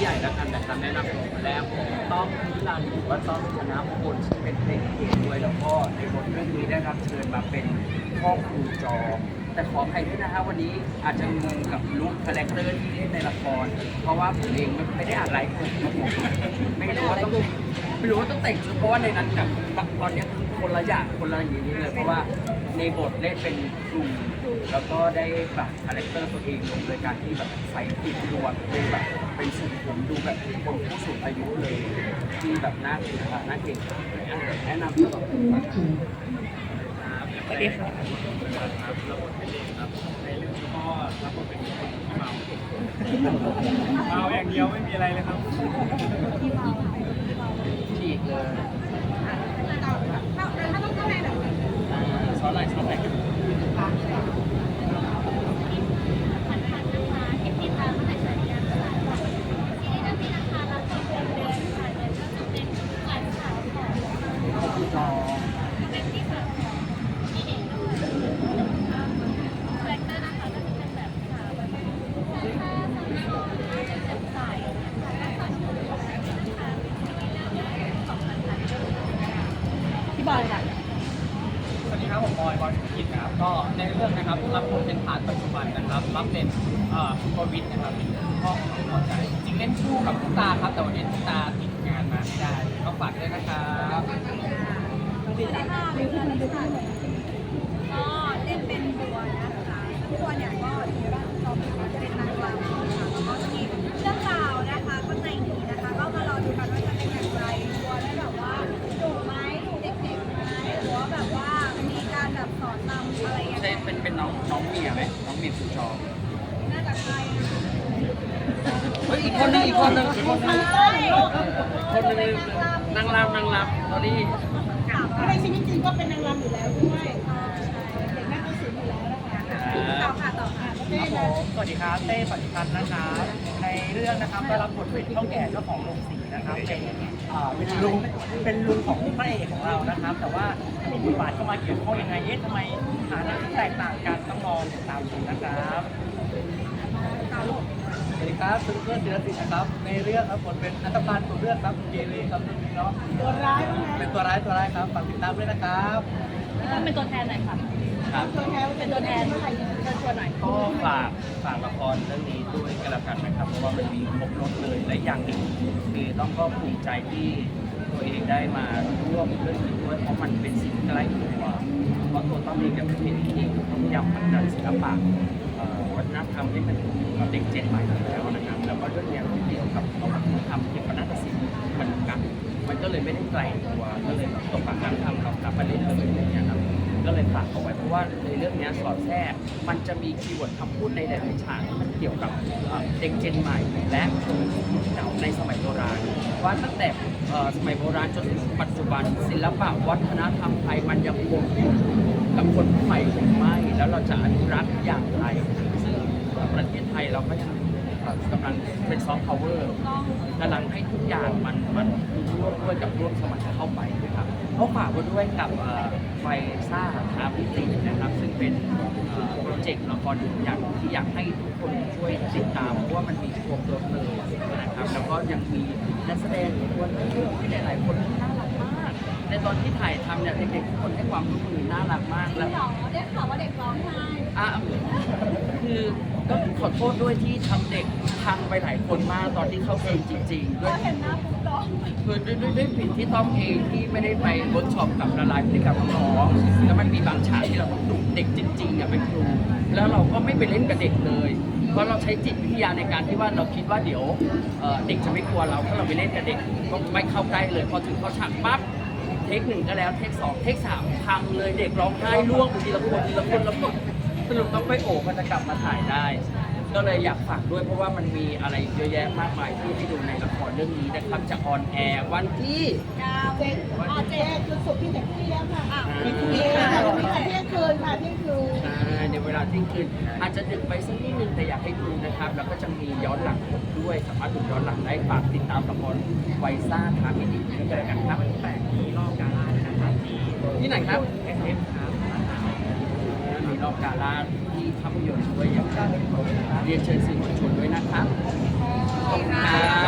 ใหญ่แล้วกันแต่ครับแนะนำของแรกต้องนิรันดร์หรือว่าต้องชนะมงคลซึ่งเป็นเพลงเอกด้วยแล้วก็ในบทเรื่องนี้ได้รับเชิญมาเป็นพ่อครูจอมแต่ขออภัยด้วยนะฮะวันนี้อาจจะงงกับลุคคาแรคเตอร์ที่เล่นในละครเพราะว่าผมเองไม่ได้อ่านไลฟ์ผมครับผมไม่รู้ว่าต้อง ไม่รู้ว่าต้องแต่งชุดเพราะว่าในนั้นกับตอนเนี้ยคือคนละอย่างคนละอย่างนี้เลยเพราะว่าในบทเล่นเป็นครูแล้วก็ได้ปรับคาแรคเตอร์ตัวเองลงโดยการที่แบบใส่ติดหนวดเป็นแบบเป็นสูงผมดูแบบคนผู้สูงอายุเลยที่แบบน่าเกลียดน่าเกลียดแนะนำตัวสวัสดีค่ะเมาอย่างเดียวไม่มีอะไรเลยครับ ฉีกเลยซอสอะไรซอสอะไรคือจอ嗯พี่ บอยค่ะสวัสดีครับผมบอยบอยสุกิจนะครับก็ในเรื่องนะครับรับบทเป็นผ่านปัจจุบันนะครับ รับเป็นเอ่อคุณประวิทย์นะครับเป็นพ่อของคุณพอใจจริงเล่นคู่กับคุณตาครับ แต่วันนี้คุณตาติดงานมาไม่ได้ก็ฝากด้วยนะครับสวัสดีค่ะมิวนิสาก็เล่นเป็นบัวนะคะบัวเนี่ยก็มีร่างทองจะเป็นนางรำนะคะแล้วก็ น้องน้องเมียไหมน้องเมียคือจอน่าจะใช่เฮ้ยอีกคนนึงอีกคนนึงอีกคนนึงใช่คนนึงนางรำนางรำตอนนี้ในชีวิตจริงก็เป็นนางรำอยู่แล้วด้วยเด็กแม่กศิลป์อยู่แล้วนะคะต่อค่ะต่อค่ะ ครับผมสวัสดีครับเต้ปฏิพันธ์นะครับในเรื่องนะครับได้รับบทเป็นเท่าแก่เจ้าของโรงสีนะครับเป็นเอ่อเป็นลุงเป็นลุงของพระเอกของเรานะครับ แต่ว่ามีบทบาทเข้ามาเกี่ยวข้องยังไงเอ๊ะทำไมฐานะที่แตกต่างกันต้องรอติดตามชมนะครับสวัสดีครับซุปเปอร์ศิลปินนะครับ ในเรื่องครับผมเป็นอัตภานของเรื่องครับเกเรครับเรื่องนี้เนาะตัวร้ายว่าไงเป็นตัวร้ายตัวร้ายครับฝากติดตามด้วยนะครับต้องเป็นตัวแทนหน่อยค่ะครับตัวแทนเป็นตัวแทนเชิญชวนหน่อยก็ ฝากฝากละครเรื่องนี้ด้วยกันล้วกันนะครับ เพราะว่ามันมีครบรถเลย และอย่างหนึ่งคือต้องก็ภูมิใจที่ตัวเองได้มาร่วมเรื่องนี้ด้วยเพราะมันเป็นสิ่งใกล้ตัวเพราะตัวต้อมเองกับเป็นที่ต้องยำมันดันศิลปะวัฒนธรรมให้มันเด็กเจนใหม่แล้วนะครับแล้วก็เรื่องเนี้ยเกี่ยวกับเอาวัฒนธรรมเกี่ยวกับนาฏศิลป์เหมือนกัน มันก็เลยไม่ได้ไกลตัวก็เลยตกปากน้ำทำกับกับประเด็นเลยอยะว่าในเรื่องนี้สอดแทรกมันจะมีคีย์เวิร์ดคำพูดในหลายๆฉากที่มันเกี่ยวกับเด็กเจนใหม่ และคนเก่าในสมัยโบราณว่าตั้งแต่สมัยโบราณจนถึงปัจจุบันศิลปะวัฒนธรรมไทยมันยังคงอยู่กับคนรุ่นใหม่หรือไม่แล้วเราจะอนุรักษ์อย่างไร ซึ่งประเทศไทยเราก็ยังกำลังเป็นซอฟต์พาวเวอร์กำลังให้ทุกอย่างมันมันร่วมด้วยกับร่วมสมัยเข้าไปนะครับเขาฝากไว้ด้วยกับไฟซ่าทาพิติ จกต์ละครอย่างที่อยากให้ทุกคนช่วยติดตามเพราะว่ามันมีครบรถเลยนะครับแล้วก็ยังมีนักแสดงอีกคนที่หลาย ๆ คนที่น่ารักมากในตอนที่ถ่ายทำเนี่ยเด็กๆทุกคนให้ความร่วมมือน่ารักมากแล้วหรอได้ข่าวว่าเด็กร้องไห้อะคือ ก็ขอโทษด้วยที่ทำเด็กพังไปหลายคนมากตอนที่เข้าซีนจริงๆด้วย เห็นหน้าปุ๊บร้องคือด้วยด้วยด้วยผิดที่ต้องเองที่ไม่ได้ไปเวิร์กช็อปกับละลายพฤติกรรมน้องๆแล้วมันมีบางฉากที่เราต้องดุเด็กจริงๆอะเป็นครู แล้วเราก็ไม่ไปเล่นกับเด็กเลย เพราะเราใช้จิตวิทยาในการที่ว่าเราคิดว่าเดี๋ยวเอ่อเด็กจะไม่กลัวเราถ้าเราไปเล่นกับเด็กก็ไม่เข้าใกล้เลยพอถึงเขาฉากปั๊บเทคหนึ่งก็แล้วเทคสองเทคสามพังเลยเด็กร้องไห้ร่วงไปทีละคนทีละคนแล้วก็ สรุปต้องไปโอบก็จะกลับมาถ่ายได้ ก็เลยอยากฝากด้วยเพราะว่ามันมีอะไรเยอะแยะมากมายที่ได้ดูในละครเรื่องนี้นะครับจะออนแอร์วันที่ เก้าเจ็ดอ๋อเจ็ดคือสุกร์ที่แต่เที่ยงค่ะอะเที่ยงค่ะ เที่ยงคืนค่ะเที่ยงคืนใช่ในเวลาเที่ยงคืนอาจจะดึกไปสักนิดนึงแต่อยากให้ดูนะครับ แล้วก็จะมีย้อนหลังด้วยสามารถดูย้อนหลังได้ฝากติดตามละครไวซ่าทามินิด้วยกันครับแปดที่รอบกาล่านะครับที่ไหนครับ เอฟครับ อบกาลาที่ภาพยนตร์ด้วยอย่างเรียนเชิญสื่อมวลชนด้วยนะครับขอบคุณครับ